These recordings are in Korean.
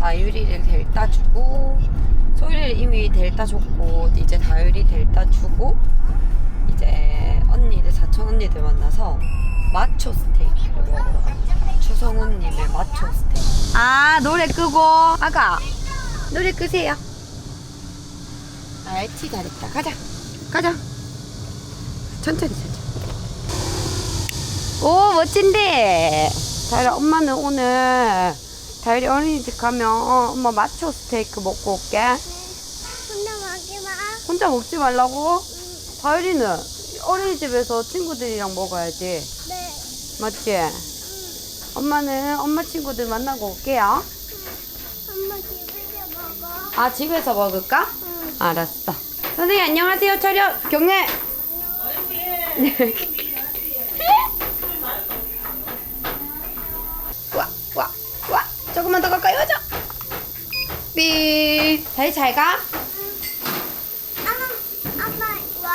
다율이를 델따 주고 소율이를 이미 델따 줬고 이제 다율이 델따 주고 이제 언니들 사촌 언니들 만나서 마초 스테이크를 먹으러 갑니다. 추성훈님의 마초 스테이크. 아 노래 끄고 아가 노래 끄세요. 알지 잘했다. 가자 가자. 천천히 천천히. 오 멋진데. 다율이 엄마는 오늘 다율이 어린이집 가면 어, 엄마 마초 스테이크 먹고 올게. 혼자 먹지 마. 혼자 먹지 말라고? 다율이는 어린이집에서 친구들이랑 먹어야지. 네. 맞지? 엄마는 엄마 친구들 만나고 올게요. 엄마 집에서 먹어. 아, 집에서 먹을까? 응. 알았어. 선생님, 안녕하세요. 차렷, 경례. 조금만 더 가까이 오자. 삐. 다이 잘 가. 엄마, 엄마 와.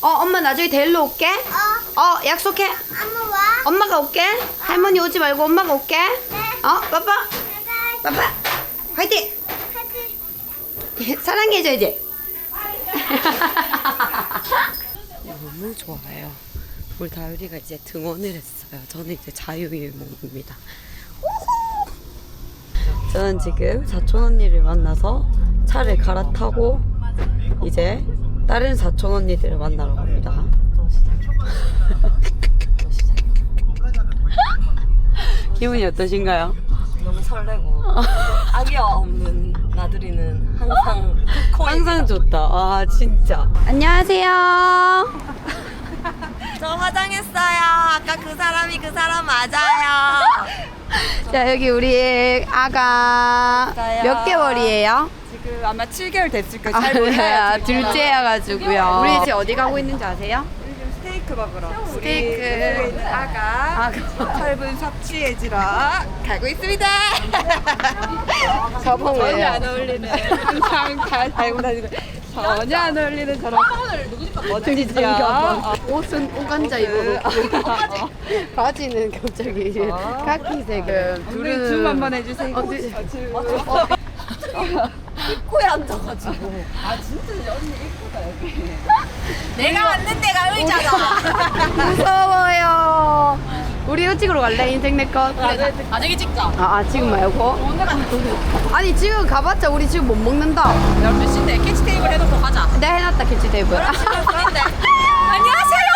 어, 엄마 나중에 데리러 올게. 어, 어, 약속해. 엄마 와. 엄마가 올게. 할머니 오지 말고 엄마가 올게. 네. 어, 빠빠. 빠빠. 화이팅. 사랑해줘야지. 너무 좋아요. 우리 다율이가 이제 등원을 했어요. 저는 이제 자유일몽입니다. 저는 지금 사촌 언니를 만나서 차를 갈아타고 이제 다른 사촌 언니들을 만나러 갑니다. 기분이 어떠신가요? 너무 설레고 아기와 없는 나들이는 항상 항상 좋다. 아 진짜. 안녕하세요. 저 화장했어요 아까 그 사람이 그 사람 맞아요 자 여기 우리 아가 맞아요. 몇 개월이에요? 지금 아마 7개월 됐을 거예요 아, 네, 둘째여가지고요. 우리 이제 어디 가고 있는지 아세요? 스테이크 먹으러 스테이크. 우리 있는 아가 아가. 철분 섭취해지러 가고 있습니다 저번 전혀 안 어울리는 항상 다 달고 다니는 전혀 안 어울리는 저런 멋지지요 옷은 오간자 입어놓고. 바지는 갑자기 카키색은 둘은 줌 한번 해주세요. 어, 둘- 입구에 앉아가지고. 아 진짜 언니 입구가 여기 내가 왔는 데가 의자다. 무서워요. 우리 이거 찍으러 갈래? 인생 내 것. 나중에 찍자 아, 아 지금 말고? 아니 지금 가봤자 우리 지금 못 먹는다. 12시인데 캐치 테이블 해놓고 가자 내가 해놨다 김치 테이블. 안녕하세요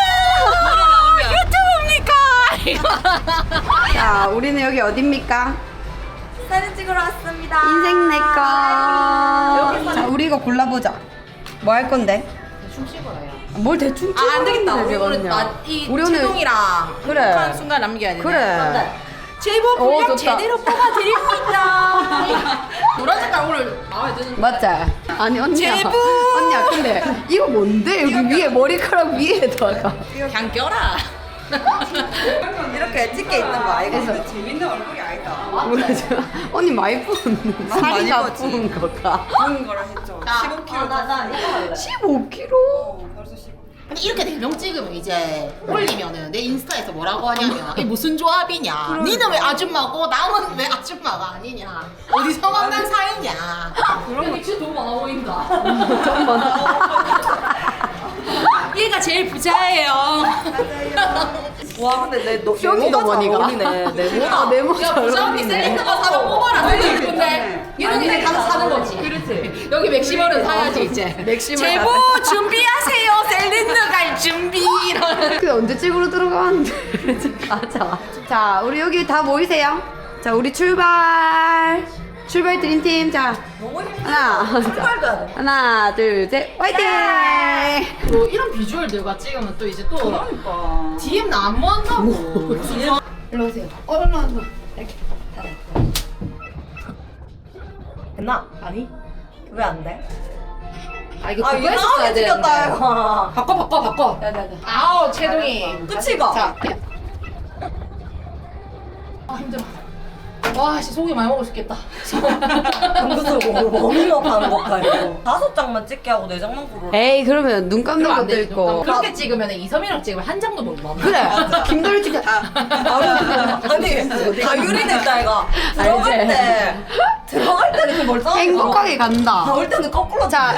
유튜브입니까 자, 우리는 여기 어딥니까? 사진 찍으러 왔습니다 인생 내 거. 자, 우리 이거 골라보자. 뭐 할 건데? 대충 찍어요. 뭘 대충 찍어? 아, 안 되겠다. 우리 오늘 나, 이 우리 오늘- 채동이랑 그래. 행복한 순간 남겨야 돼. 그래. 제보 어, 분량 좋다. 제대로 뽑아드립니다. 노란 색깔 오늘 마음에 드는 맞지? 아니 언니야. 제부! 언니야 근데 이거 뭔데? 여기 위에 머리카락 위에다가. 그냥 껴라. 이렇게 찍게 있는 거 있는데 재밌는 얼굴이 아니다. 뭐라죠? 언니 많이 살이 많이 다 부었지. 부은 거가. 부은 거라 했죠. 15kg. 나, 나 이거 할래. 15kg. 벌써 15kg. 근데 이렇게 대명 찍으면 이제 올리면은 내 인스타에서 뭐라고 하냐면 이게 무슨 조합이냐 니는 왜 아줌마고 남은 왜 아줌마가 아니냐 어디서 만난 사이냐 그런 거 진짜 너무 많아 보인다 제일 부자예요. 와. 근데 내 너, 쇼미 너머니가. 어울리네. 내 아, 네모 야 잘 부자한테 어울리네. 셀린더가 사면 뽑아라 근데. 얘는 이제 가서 사는 거지. 그렇지. 여기 맥시멀은 사야지 이제. 맥심을 제보 준비하세요. 셀린더 갈 준비. 그 언제 찍으러 들어가는데? 가자. 자, 우리 여기 다 모이세요. 자, 우리 출발. 출발 드림 팀. 자, 하나, 자, 하나, 둘, 셋, 화이팅! 뭐 이런 비주얼 들과 찍으면 또 이제 또 그러니까. DM 나안 한다고 무슨 소- 일로 오세요. 어, 일로 와. 됐나? 아니? 왜 안 돼? 아 이거 아 그거 이거 했었어야 되는데 이거. 바꿔 바꿔 바꿔 아우 채동이 끝이가. 자 아, 힘들어 와 씨 속이 많이 먹고 싶겠다 뭐 워밍업 하는 아니고 다섯 장만 찍게 하고 네 장만 고르라. 에이, 그러면 눈 감는 것도 있고. 그렇게 찍으면 이서민이랑 찍으면 한 장도 못 먹어 그래. 김도리 찍자. 아, 바로 아니 다 유리됐다 이거. 들어갈? 때 들어갈 때 때는 멀쩡하게 행복하게 가 간다. 올 때는 거꾸로 자,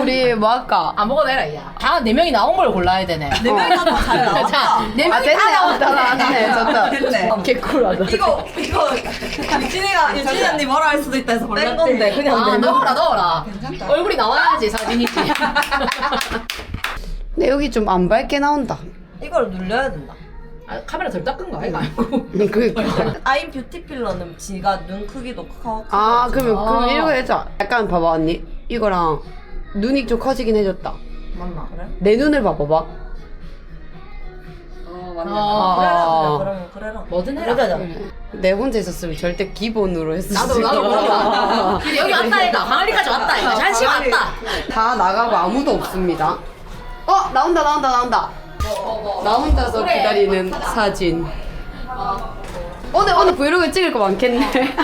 우리 뭐 할까? 아무거나 해라 야. 다 네 명이 나온 걸 골라야 되네. 네 명이 다잘 나왔다 자, 네 아, 명이 됐네. 다 아, 다 나왔네. 좋다. 됐네 개꿀하다. 이거 이거 유진이가 유진이 언니 뭐라 할 수도 있다 해서 뺀 건데 그냥 아, 내 넣어라 넣어라. 얼굴이 나와야지 사진이지. 근데 여기 좀 안 밝게 나온다. 이걸 눌려야 된다 아, 카메라 덜 닦은 거 아이가? 그니까. 아임 뷰티 필러는 지가 눈 크기도 크고 아, 그러면, 아. 그러면 이거 해줘. 약간 봐봐, 언니. 이거랑 눈이 좀 커지긴 해줬다. 맞나 그래? 내 눈을 봐봐봐. 어 맞네. 아. 그래라 그러면 그래라 뭐든 해라. 그러자. 내 혼자 있었으면 절대 기본으로 했을 나도 나도 여기 왔다 이가 항아리까지 왔다 이가 잔시 왔다. 다 나가고 아무도 없습니다. 어 나온다 나온다 나온다. 나 혼자서 그래. 기다리는 사진. 오늘 오늘 브이로그 찍을 거 많겠네.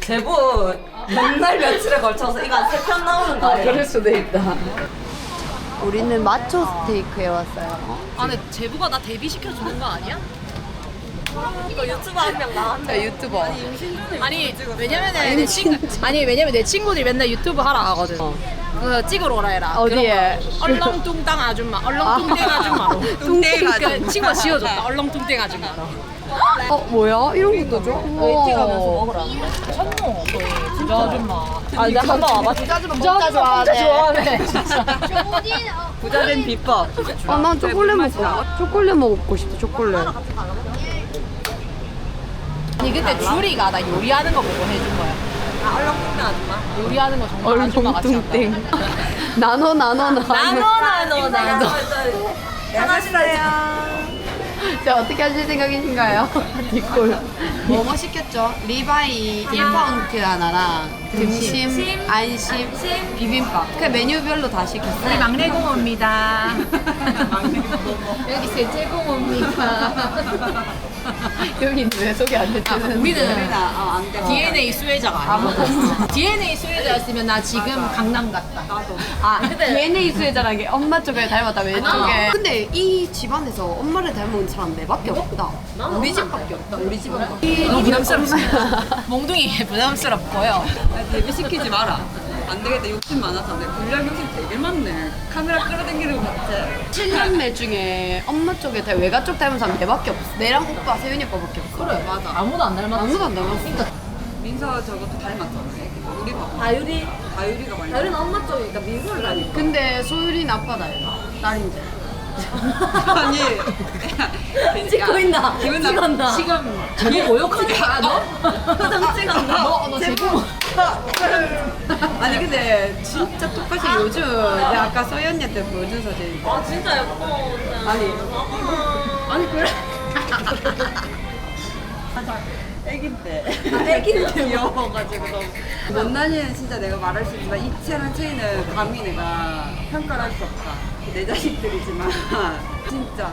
제부 맨날 며칠에 걸쳐서 이거 한 세 편 나오는 거 아니야? 그럴 수도 있다. 우리는 마초 스테이크에 왔어요. 아 근데 제부가 나 데뷔 시켜 주는 거 아니야? 이거 유튜브 한 명 나왔네 자 유튜버. 아니 왜냐면은 내 친구 아니 왜냐면 내 친구들이 맨날 유튜브 하라 하거든. 그 찍으러 오라 해라. 어디에? 얼렁뚱땅 아줌마, 얼렁뚱땡 아줌마로. 뚱땡 그 친구가 지어줬다. 얼렁뚱땡 아줌마로. 어 뭐야? 이런 것도 줘? 웨이팅 하면서 먹으라 천모 거의 부자 아줌마. 아 내가 한번 와봐 부자 아줌마 진짜 좋아하네. 좋아하네. 진짜. 부자된 비법 아난 초콜릿 먹고 초콜릿 먹고 싶다 초콜릿. 아니 근데 주리가 나 요리하는 거 보고 해준 거야. 아 얼렁뚱땅 아줌마 요리하는 거 정말 아줌마 같이 한다. 얼렁뚱땡. 나눠 나눠 나눠. 나눠 나눠 안녕하세요 자 어떻게 하실 생각이신가요? 뒷골 뭐뭐 시켰죠? 리바이 1파운드 하나랑 등심, 안심, 비빔밥 그 메뉴별로 다 시켰어요 우리 막내 공호입니다. 여기 셋째 공호입니다. 여기는 왜 소개 안 됐지? 우리는 아, 안 돼. DNA 수혜자가 아니야. DNA 수혜자였으면 나 지금 강남 갔다. 나도. 아, DNA 수혜자라는 게 엄마 쪽에 닮았다 왼쪽에 근데 이 집안에서 엄마를 닮은 사람 내밖에 없다 우리 집밖에 없다 우리 집은 너무 부담스럽지. 몽둥이 부담스럽고요. 데뷔시키지 마라. 안 되겠다. 욕심 많아서. 내 분량 욕심 되게 많네. 카메라 끌어당기는 것 같아. 7년매 중에 엄마 쪽에 다 외가 쪽 닮은 사람 내밖에 없어 내랑 오빠 세윤이 오빠밖에 없어 그래 맞아. 아무도 안 닮았어. 아무도 안 닮았어 민서 저것도 닮았잖아. 우리 봐. 다유리 다유리가 많이 다유리는 엄마 쪽이니까 민소를 닮았 근데 소율이는 아빠 닮아 딸인데 아니. 찍고 있나? 기분 나. 찍었나? 지금 모욕하는 거 알아 너? 표정 찍었나? 너, 너 제부. 아니 근데 진짜 똑같이 요즘 내가 아까 언니한테 보여준 사진 아 진짜 예뻐 아니 아니 그래 애긴데. 애기인데 귀여워가지고 너무. 못난이는 진짜 내가 말할 수 있지만 이채랑 채이는 감히 내가 평가를 할 수 없다. 내 자식들이지만 진짜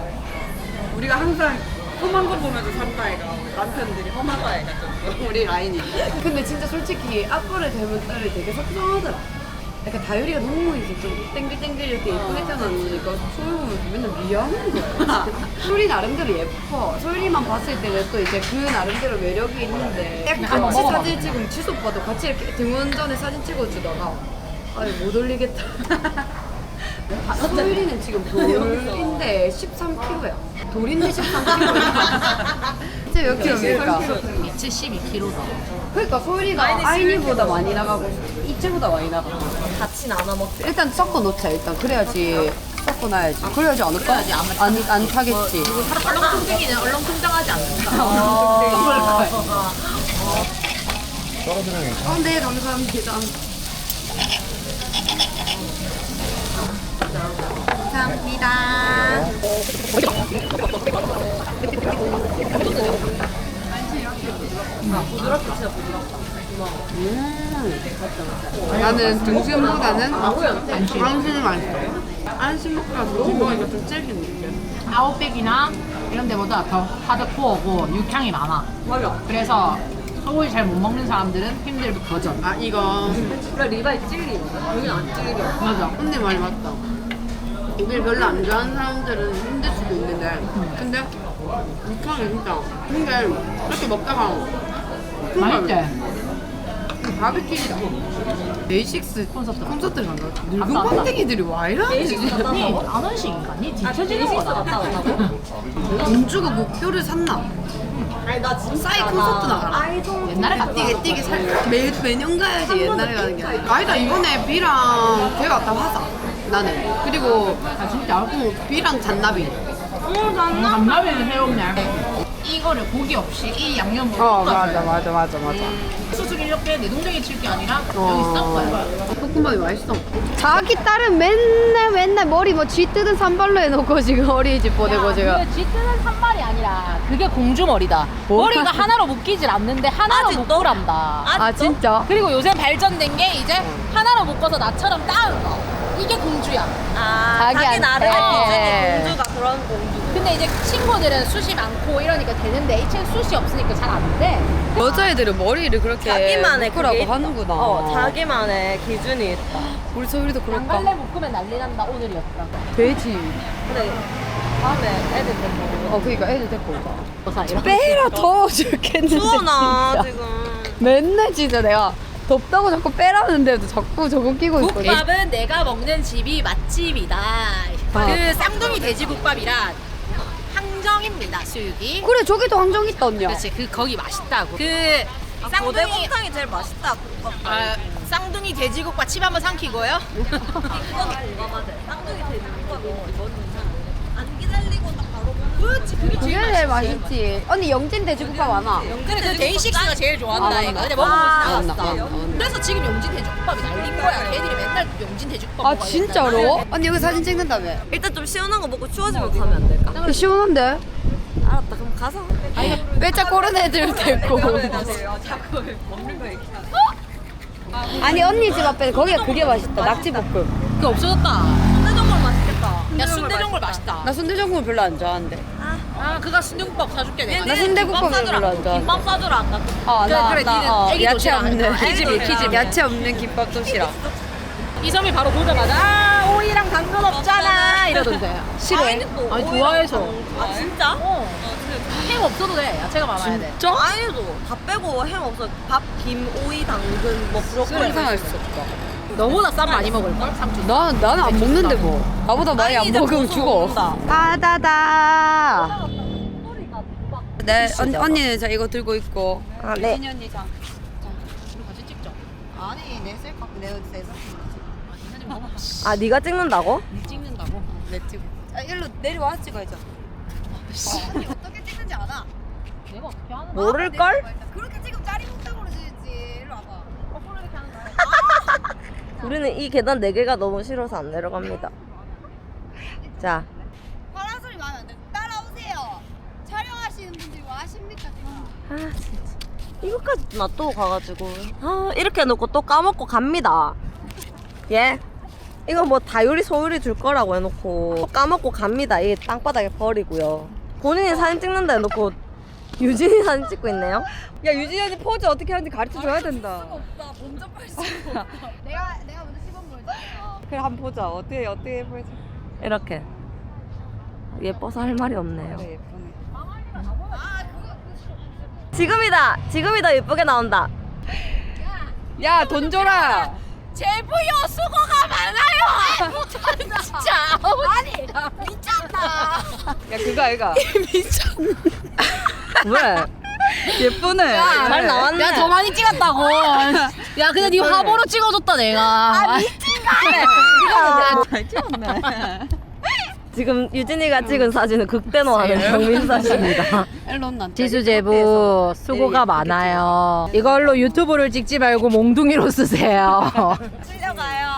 우리가 항상 험한 거 보면서 산다 애가 남편들이 험하다 애가 좀 우리 라인이 근데 진짜 솔직히 아빠를 닮은 딸이 되게 속상하더라. 약간 다율이가 너무 이제 좀 땡글땡글 이렇게 예쁘게 태어났으니까 소율 보면서 맨날 미안한 거야. 소율이 나름대로 예뻐. 소율이만 봤을 때는 또 이제 그 나름대로 매력이 있는데. 한번 같이. 사진 찍으면 지수 오빠도 같이 이렇게 등원 전에 사진 찍어주다가 아니 못 올리겠다 소율이는 지금 돌인데 13kg야 돌인데 13kg야 진짜 몇 킬로입니까? 72kg다. 그러니까 소율이가 아이니보다 많이 나가고 이채보다 많이 나가. 같이 나눠 먹지 일단 섞어 놓자 일단 그래야지 섞어 놔야지. 그래야지 안 올까? 그래야지 안 안, 안 타겠지. 얼렁뚱땡이는 얼렁뚱땅하지 않는다. 어, 네 감사합니다. 감사합니다. 음. 나는 등심보다는 안심이 맛있어. 안심 먹다가 등심 먹으니까 좀 질긴 느낌. 아웃백이나 이런 데보다 더 하드코어고 육향이 많아. 맞아 그래서 소고기 잘 못 먹는 사람들은 힘들 버전. 아 이거 그래 리바이 찔리거든 여기는 안 찔려 맞아. 언니 말이 맞다. 고기를 별로 안 좋아하는 사람들은 힘들 수도 있는데 근데 육향이 진짜 근데 이렇게 먹다가 맛있대. 바비큐이다. 데이식스 콘서트 콘서트 간 거. 늙은 갔다 뻥튀기들이 와 이러는지. 안 원씩인가? 니 뒤쳐지는 거다. 갔다 왔다고? 돈 주고 목표를 샀나? 싸이 콘서트 나가라. 옛날에 갔다. 뛰게 뛰게 살 매, 매년 가야지 옛날에 가는 게 아니라 아니다 이번에 B랑 걔 갔다 하자 나는 그리고 아 진짜 응, B랑 잔나비 담라면 해롭네. 이거를 고기 없이 이 양념으로 볶아줘요. 맞아 맞아 맞아 수술 이렇게 내 동생이 칠 게 아니라 어. 여기 싼 거야. 볶음밥이 맛있어 자기 딸은 맨날 맨날 머리 뭐쥐 뜯은 산발로 해놓고 지금 어린이집 보내고 지금 그게 쥐뜨는 산발이 아니라 그게 공주머리다. 머리가 하나로 묶이질 않는데 하나로 묶으란다. 아 진짜? 그리고 요새 발전된 게 이제 하나로 묶어서 나처럼 따은 거. 이게 공주야. 자기, 자기 나름의 네. 기준이 공주가 그런 공주. 근데 이제 친구들은 숱이 많고 이러니까 되는데 이 친구 숱이 없으니까 잘 안 돼. 여자애들은 머리를 그렇게 자기만의 묶으라고 있다. 하는구나 어, 자기만의 기준이 있다. 우리 서울이도 그럴까? 묶으면 난리 난다 오늘이었다. 돼지 근데 다음에 애들 데리고 어 그니까 애들 데리고 오자. 빼라 더워 죽겠는데 추워 나 진짜. 지금. 맨날 진짜 내가 덥다고 자꾸 빼라는데도 자꾸 저거 끼고 있거든 국밥은 내가 먹는 집이 맛집이다. 아. 그 쌍둥이 돼지국밥이란 항정입니다, 수육이. 그래 저기도 항정 있다 언니야 그렇지, 그 거기 맛있다고. 그 쌍둥이 고대곰탕이 제일 맛있다. 국밥. 아, 쌍둥이 돼지국밥 칩 한번 삼키고요. 쌍둥이 돼지국밥이 이거는 안 기다리고 딱 그렇지, 그게 그게 제일 맛있지 언니 영진 돼지국밥 많아 근데 그 데이식스가 제일 좋아한다 아, 이거. 맞아. 근데 아, 맞다. 않았어. 어, 어. 그래서 지금 영진 돼지국밥이 날린 거야. 걔들이 맨날 영진 돼지국밥 아 먹어야 진짜로? 된다고. 언니 여기 사진 찍는다며 일단 좀 시원한 거 먹고 추워지면 가면 안 될까? 이거 시원한데? 알았다. 그럼 가서. 빼짝 꼬른 애들 데리고 자꾸 먹는 거 얘기. 아니 언니 집 앞에 거기가 그게 맛있다 낙지볶음 그거 없어졌다. 야 순대전골 맛있다. 나 순대전골 별로 안 좋아하는데 아 그가 순대국밥 사줄게 내가. 나 순대국밥 별로 안 좋아해 김밥 싸주라 아까. 아, 그래, 나, 그래, 나, 니는 어, 애기 야채 도시락 없는. 애기 키즈미, 도시락. 키즈미. 야채 없는 김밥 좀 싫어. 이섬이 바로 보자마자 아 오이랑 당근 없잖아 이러던데. 싫어해? 아니 좋아해서. 아 진짜? 어. 햄 없어도 돼. 야채가 많아야 돼. 저 아니도 다 빼고 햄 없어. 밥, 김, 오이, 당근, 뭐 브로콜리. 상상할 수 없다. 너보다 쌈 많이 먹을 걸 삼촌. 나, 나는 안 먹는데 뭐. 나보다 많이 안 먹으면 죽어. 다다다. 네, 언니, 언니는 자 이거 들고 있고. 아 네. 언니 언니 자. 우리 같이 찍자. 아니 내 셀카 내 내. 아 네가 찍는다고? 니 찍는다고. 내 찍어. 아 일로 내려와 찍어야죠. 내가 어떻게 하는 거야? 모를 걸? 그렇게 지금 짜리 먹다고 그러지. 일로 와봐. 우리는 이 계단 네 개가 너무 싫어서 안 내려갑니다. 자, 파란 소리 마면 안 돼. 따라오세요. 촬영하시는 분들이 뭐 하십니까? 아 진짜 이것까지 놔두고 가가지고 아 이렇게 해놓고 또 까먹고 갑니다. 예? 이거 뭐 다유리 소유리 줄 거라고 해놓고 까먹고 갑니다. 이 땅바닥에 버리고요. 본인이 사진 찍는다 해놓고 유진이 사진 찍고 있네요. 야 유진이 언니 포즈 어떻게 하는지 가르쳐 줘야 된다. 내가 내가 먼저 시범 보여줄게요. 그래 한번 보자. 어떻게 어떻게 보여줘. 이렇게 예뻐서 할 말이 없네요. 그래 예쁘네. 지금이다. 지금이다 예쁘게 나온다. 야 돈 줘라. 제부요 수고가 많아요. 진짜. 아니 미쳤나. 야 그거 아이가. 왜? 예쁘네. 잘 나왔네. 야 더 많이 찍었다고. 야 근데 니 화보로 찍어줬다 내가. 아잘 찍었네. 지금 유진이가 찍은 사진은 극대노하는 정민사 씨입니다. 일론 지수제부 수고가 많아요. 이걸로 유튜브를 찍지 말고 몽둥이로 쓰세요. 끌려가요.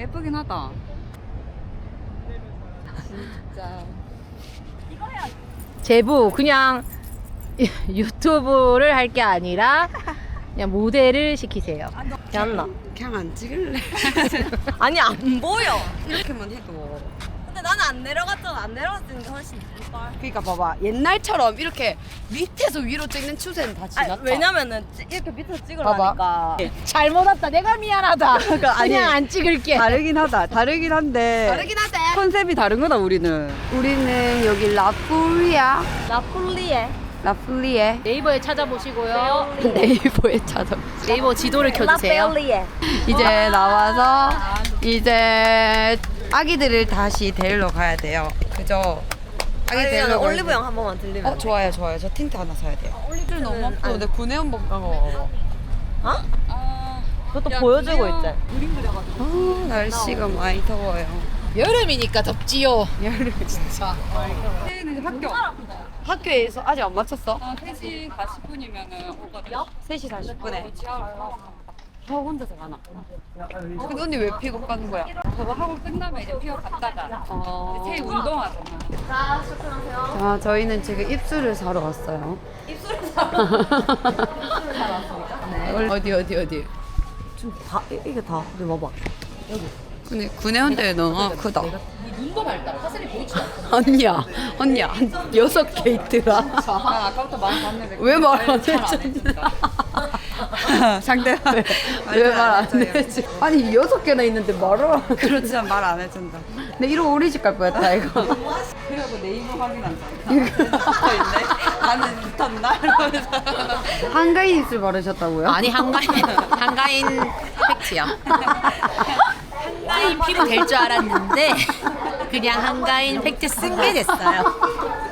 예쁘긴 하다. 진짜. 제부 그냥 유튜브를 할 게 아니라 그냥 모델을 시키세요. 괜찮나? 그냥 안 찍을래. 아니 안 보여. 이렇게만 해도. 나는 안 내려갔잖아. 안 내려갔으니까 훨씬 이빨. 그러니까 봐봐 옛날처럼 이렇게 밑에서 위로 찍는 추세는 다 지났다. 아니, 왜냐면은 찌- 이렇게 밑에서 찍으라니까. 잘못 왔다. 내가 미안하다. 그냥 아니, 안 찍을게. 다르긴 하다. 다르긴 한데. 다르긴 하대. 컨셉이 다른 거다 우리는. 우리는 여기. 나폴리에. 라플리에 네이버에 찾아보시고요. 네이버에 찾아. 네이버 지도를 켜주세요. 라펠리에. 이제 나와서 이제 아기들을 다시 데리러 가야 돼요. 그죠? 아기 아니, 데리러 가야 올리브영 한 번만 들리면. 어 좋아요 좋아요 저 틴트 하나 사야 돼요 올리브영 너무 없어 근데 구내 한번 가봐 어? 그것도 보여주고 있지. 아 날씨가 많이 더워요 여름이니까 덥지요. 진짜 학교 학교에서 아직 안 마쳤어? 어, 3시 40분이면은 오거든요. 3시 40분에 저 혼자서 가나? 근데 언니 왜 픽업 가는 거야? 저거 하고 끝나면 이제 피어 갔다가 어... 체육 운동하잖아. 자 저희는 지금 입술을 사러 왔어요 입술을 사러? 네. 어디 어디 어디 좀 다, 이- 이게 다. 이거 봐봐. 근데 구내한테 너무 크다 눈도 밝다. 화살이 보이지 않아. 언니야 언니야 한 여섯 개 있더라 아, 아까부터 많이 봤는데 왜말안 잘안 해준다? 상대가 왜말안 해줘? 아니 여섯 개나 있는데 말을 안 그렇지만 말 안 해준다. 근데 이러고 우리 집갈 뻔했다 이거. 그리고 네이버 확인한다. 나는 붙었나? 이러면서 한가인 입술 바르셨다고요? 아니 한가인 한가인 팩트야. 한가인 피부 될 줄 알았는데 그냥 한가인 팩트 쓴 게 됐어요.